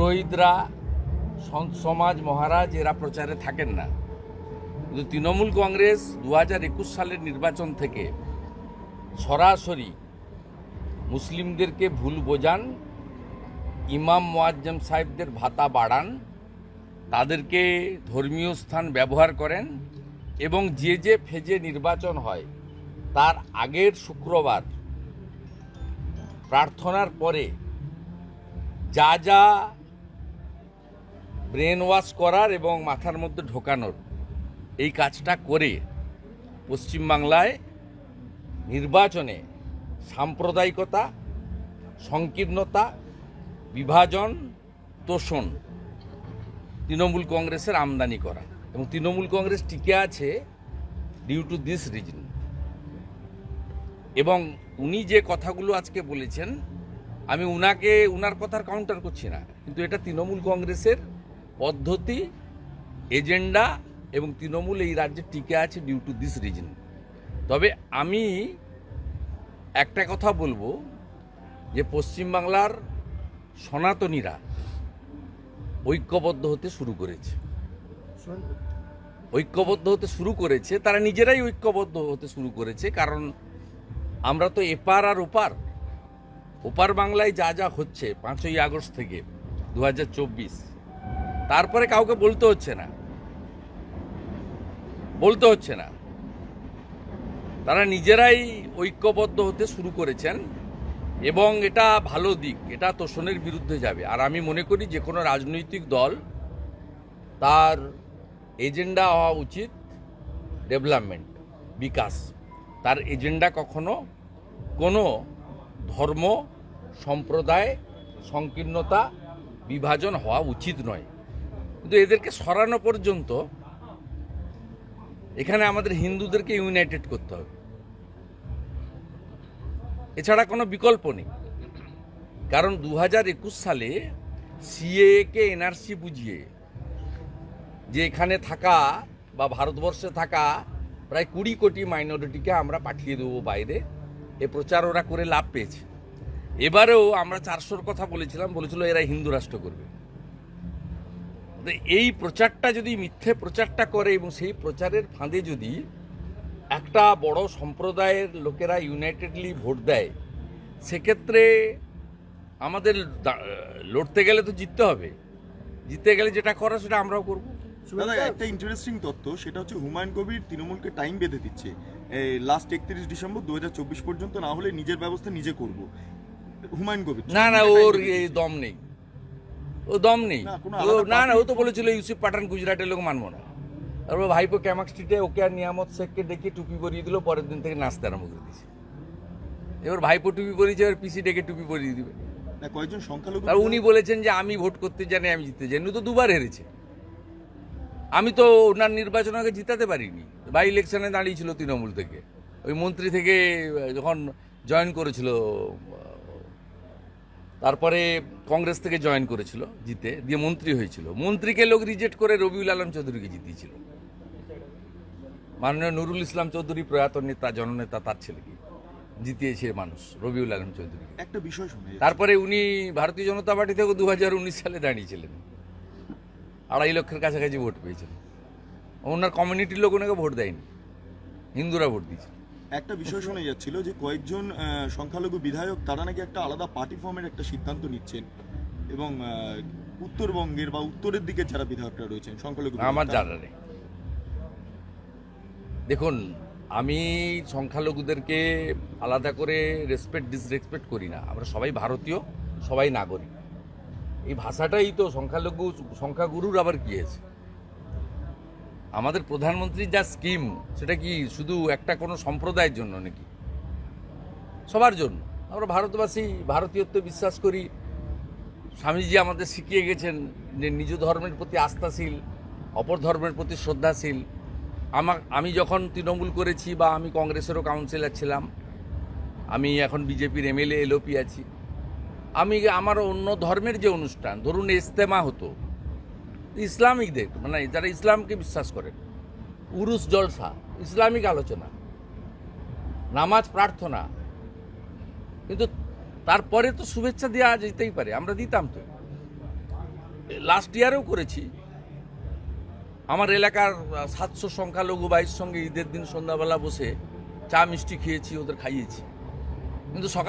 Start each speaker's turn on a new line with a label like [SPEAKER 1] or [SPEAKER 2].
[SPEAKER 1] পুরোহিতরা সন্ত সমাজ মহারাজ এরা প্রচারে থাকেন না। কিন্তু তৃণমূল কংগ্রেস দু হাজার একুশ সালের নির্বাচন থেকে সরাসরি মুসলিমদেরকে ভুল বোঝান, ইমাম মোয়াজ্জম সাহেবদের ভাতা বাড়ান, তাদেরকে ধর্মীয় স্থান ব্যবহার করেন এবং যে যে ফেজে নির্বাচন হয়, তার আগের শুক্রবার প্রার্থনার পরে যা যা ব্রেন ওয়াশ করার এবং মাথার মধ্যে ঢোকানোর এই কাজটা করে পশ্চিমবাংলায় নির্বাচনে সাম্প্রদায়িকতা, সংকীর্ণতা, বিভাজন, তোষণ তৃণমূল কংগ্রেসের আমদানি করা এবং তৃণমূল কংগ্রেস টিকে আছে ডিউ টু দিস রিজন এবং উনি যে কথাগুলো আজকে বলেছেন, আমি উনাকে, উনার কথার কাউন্টার করছি না, কিন্তু এটা তৃণমূল কংগ্রেসের পদ্ধতি, এজেন্ডা এবং তৃণমূল এই রাজ্যে টিকে আছে ডিউ টু দিস রিজন তবে আমি একটা কথা বলব যে পশ্চিমবাংলার সনাতনীরা ঐক্যবদ্ধ হতে শুরু করেছে। ঐক্যবদ্ধ হতে শুরু করেছে, তারা নিজেরাই ঐক্যবদ্ধ হতে শুরু করেছে, কারণ আমরা তো এপার আর ওপার ওপার বাংলায় যা যা হচ্ছে, পাঁচই আগস্ট থেকে দু হাজার চব্বিশ তারপরে কাউকে বলতে হচ্ছে না। বলতে হচ্ছে না। তারা নিজেরাই ঐক্যবদ্ধ হতে শুরু করেছেন এবং এটা ভালো দিক, এটা তোষণের বিরুদ্ধে যাবে। আর আমি মনে করি যে কোনো রাজনৈতিক দল তার এজেন্ডা হওয়া উচিত ডেভেলপমেন্ট, বিকাশ। তার এজেন্ডা কখনো কোনো ধর্ম, সম্প্রদায়, সংকীর্ণতা, বিভাজন হওয়া উচিত নয়। কিন্তু এদেরকে সরানো পর্যন্ত এখানে আমাদের হিন্দুদেরকে ইউনাইটেড করতে হবে। এছাড়া কোনো বিকল্প নেই। কারণ দু হাজার একুশ সালে সিএকে এনআরসি বুঝিয়ে যে এখানে থাকা বা ভারতবর্ষে থাকা প্রায় কুড়ি কোটি মাইনরিটিকে আমরা পাঠিয়ে দেবো বাইরে। এ প্রচার ওরা করে লাভ পেয়েছে। এবারেও আমরা চারশোর কথা বলেছিলাম, বলেছিল এরা হিন্দু রাষ্ট্র করবে। এই প্রচারটা যদি মিথ্যে প্রচারটা করে এবং সেই প্রচারের ফাঁদে যদি একটা বড় সম্প্রদায়ের লোকেরা ইউনাইটেডলি ভোট দেয় সেক্ষেত্রে আমাদের লড়তে গেলে তো জিততে হবে। জিততে গেলে যেটা করা সেটা আমরাও করব।
[SPEAKER 2] দাদা একটা ইন্টারেস্টিং তথ্য সেটা হচ্ছে হুমায়ুন কবির তৃণমূলকে টাইম বেঁধে দিচ্ছে। লাস্ট একত্রিশ ডিসেম্বর দু হাজার চব্বিশ পর্যন্ত না হলে নিজের ব্যবস্থা নিজে করব। হুমায়ুন কবির
[SPEAKER 1] না না ওর। দম নেই। ও দম নেই।
[SPEAKER 2] না,
[SPEAKER 1] ও না না ও তো বলেছিল ইউসুফ পাঠান গুজরাটের লোক মানবো না। তারপর ভাইপো ক্যামাক স্ট্রিটে ওকে আর নিয়ামত শেখকে ডেকে টুপি পরিয়ে দিল পরের দিন থেকে নাচতে আরম্ভ করে দিয়েছে। এবার ভাইপো টুপি পরিয়েছে এবার পিসি ডেকে টুপি পরিয়ে দিবে।
[SPEAKER 2] কয়েকজন সংখ্যালঘু
[SPEAKER 1] আর উনি বলেছেন যে আমি ভোট করতে জানি আমি জিততে জানি। তো দুবার হেরেছে। আমি তো ওনার নির্বাচন আগে জিতাতে পারিনি। বাই ইলেকশনে দাঁড়িয়েছিল তৃণমূল থেকে। ওই মন্ত্রী থেকে যখন জয়েন করেছিল তারপরে কংগ্রেস থেকে জয়েন করেছিল জিতে দিয়ে মন্ত্রী হয়েছিল। মন্ত্রীকে লোক রিজেক্ট করে রবিউল আলম চৌধুরীকে জিতিয়েছিল। মাননীয় নুরুল ইসলাম চৌধুরী প্রয়াত নেতা জননেতা তার ছেলেকে জিতিয়েছে মানুষ রবিউল আলম চৌধুরী
[SPEAKER 2] একটা বিষয় শুনে
[SPEAKER 1] তারপরে উনি ভারতীয় জনতা পার্টি থেকে দু হাজার উনিশ সালে দাঁড়িয়েছিলেন। আড়াই লক্ষের কাছাকাছি ভোট পেয়েছিলেন। ওনার কমিউনিটির লোক ওনাকে ভোট দেয়নি। হিন্দুরা ভোট দিয়েছে
[SPEAKER 2] একটা বিষয় শোনা যাচ্ছিল যে কয়েকজন সংখ্যালঘু বিধায়ক তারা নাকি একটা আলাদা পার্টি ফর্মের একটা সিদ্ধান্ত নিচ্ছেন এবং উত্তরবঙ্গের বা উত্তরের দিকে যারা বিধায়করা রয়েছেন, সংখ্যালঘু
[SPEAKER 1] আমার জানা নেই। দেখুন, আমি সংখ্যালঘুদেরকে আলাদা করে রেসপেক্ট ডিসরেসপেক্ট করি না। আমরা সবাই ভারতীয়, সবাই নাগরিক। এই ভাষাটাই তো সংখ্যালঘু, সংখ্যাগুরুর আবার কি আছে? আমাদের প্রধানমন্ত্রীর যা স্কিম, সেটা কি শুধু একটা কোনো সম্প্রদায়ের জন্য নাকি? সবার জন্য। আমরা ভারতবাসী, ভারতীয়ত্ব বিশ্বাস করি। স্বামীজি আমাদের শিখিয়ে গেছেন যে নিজ ধর্মের প্রতি আস্থাশীল, অপর ধর্মের প্রতি শ্রদ্ধাশীল। আমার আমি যখন তৃণমূল করেছি বা আমি কংগ্রেসেরও কাউন্সিলর ছিলাম, আমি এখন বিজেপির এমএলএ, এলওপি আছি। আমি আমার অন্য ধর্মের যে অনুষ্ঠান, ধরুন ইস্তেমা হতো ইসলামিকদের মানে যারা ইসলামকে বিশ্বাস করেন উরুস জলসা, ইসলামিক আলোচনা, নামাজ প্রার্থনা, কিন্তু তারপরে তো শুভেচ্ছা দেওয়া যেতেই পারে, আমরা দিতাম তো। লাস্ট ইয়ারেও করেছি। আমার এলাকার সাতশো সংখ্যালঘু ভাইয়ের সঙ্গে ঈদের দিন সন্ধ্যাবেলা বসে চা মিষ্টি খেয়েছি, ওদের খাইয়েছি। কিন্তু সকাল